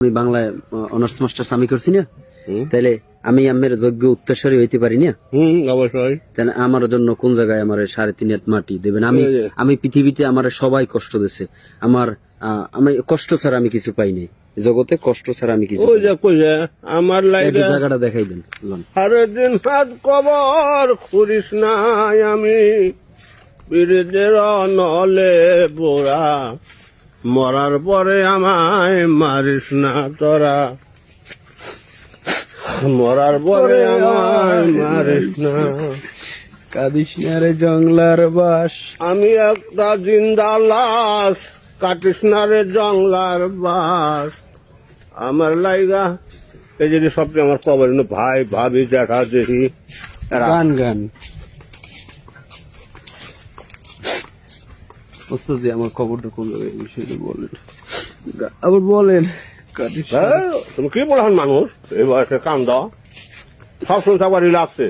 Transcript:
আমি বাংলায় honours masters আমি করছি না। তাহলে আমি আমের যোগ্য উত্তরস্বরী হইতে পারি না? অবশ্যই। তাহলে আমার জন্য কোন জায়গায় আমার সাড়ে তিন হাত মাটি দেবেন? আমি আমি পৃথিবীতে আমার সবাই কষ্ট দিছে। আমার আমি কষ্ট ছাড়া আমি কিছু পাই নাই। জগতে কষ্ট ছাড়া আমি কিছু আমার। লাইগে জায়গাটা দেখাই দেন। সাড়ে দিন হাত কবর করিস নাই আমি। বীরদের নলে বোরা মরার পরে আমায় মারিস না তোরা। মরার পরে আমায় মারিস না। কাদিস না রে জংলার বাস। আমি একটা জিন্দা লাশ কাটিস না রে জংলার বাস। আমার লাইগা এই যে সবচেয়ে আমার কবর ভাই ভাবি দেখা দেখি গান গান। ওস্তাদ যে আমার খবরটা কোন জায়গায় এই বিষয়টা বলেন। আবার বলেন হ্যাঁ, তুমি কি পড়ান মানুষ? এবার কাম দাও সব বাড়ি লাগছে।